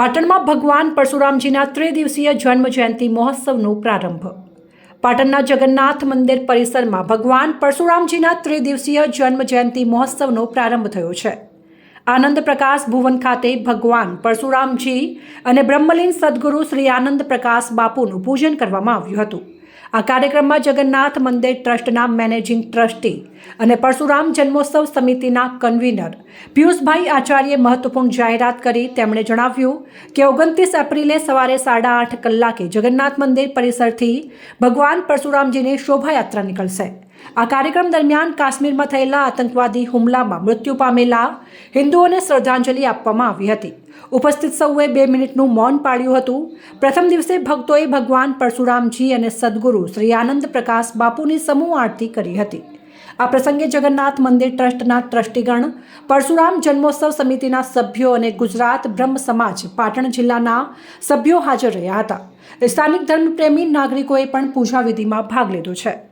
પાટણમાં ભગવાન પરશુરામજીના ત્રિદિવસીય જન્મ જયંતિ મહોત્સવનો પ્રારંભ. પાટણના જગન્નાથ મંદિર પરિસરમાં ભગવાન પરશુરામજીના ત્રિદિવસીય જન્મ જયંતિ મહોત્સવનો પ્રારંભ થયો છે. આનંદ પ્રકાશ ભુવન ખાતે ભગવાન પરશુરામજી અને બ્રહ્મલીન સદગુરુ શ્રી આનંદ પ્રકાશ બાપુનું પૂજન કરવામાં આવ્યું હતું. આ કાર્યક્રમમાં જગન્નાથ મંદિર ટ્રસ્ટના મેનેજિંગ ટ્રસ્ટી અને પરશુરામ જન્મોત્સવ સમિતિના કન્વીનર. પિયુષભાઈ આચાર્યે મહત્વપૂર્ણ જાહેરાત કરી. તેમણે જણાવ્યું કે ઓગણત્રીસ એપ્રિલે સવારે સાડા આઠ કલાકે જગન્નાથ મંદિર પરિસરથી ભગવાન પરશુરામજીની શોભાયાત્રા નીકળશે. આ કાર્યક્રમ દરમિયાન કાશ્મીરમાં થયેલા આતંકવાદી હુમલામાં મૃત્યુ પામેલા હિન્દુઓને શ્રદ્ધાંજલિ આપવામાં આવી હતી. ઉપસ્થિત સૌએ બે મિનિટનું મૌન પાડ્યું હતું. પ્રથમ દિવસે ભક્તોએ ભગવાન પરશુરામજી અને સદગુરુ શ્રી આનંદ પ્રકાશ બાપુની સમૂહ આરતી કરી હતી. આ પ્રસંગે જગન્નાથ મંદિર ટ્રસ્ટના ટ્રસ્ટીગણ, પરશુરામ જન્મોત્સવ સમિતિના સભ્યો અને ગુજરાત બ્રહ્મ સમાજ પાટણ જિલ્લાના સભ્યો હાજર રહ્યા હતા. સ્થાનિક ધર્મપ્રેમી નાગરિકોએ પણ પૂજા વિધિમાં ભાગ લીધો છે.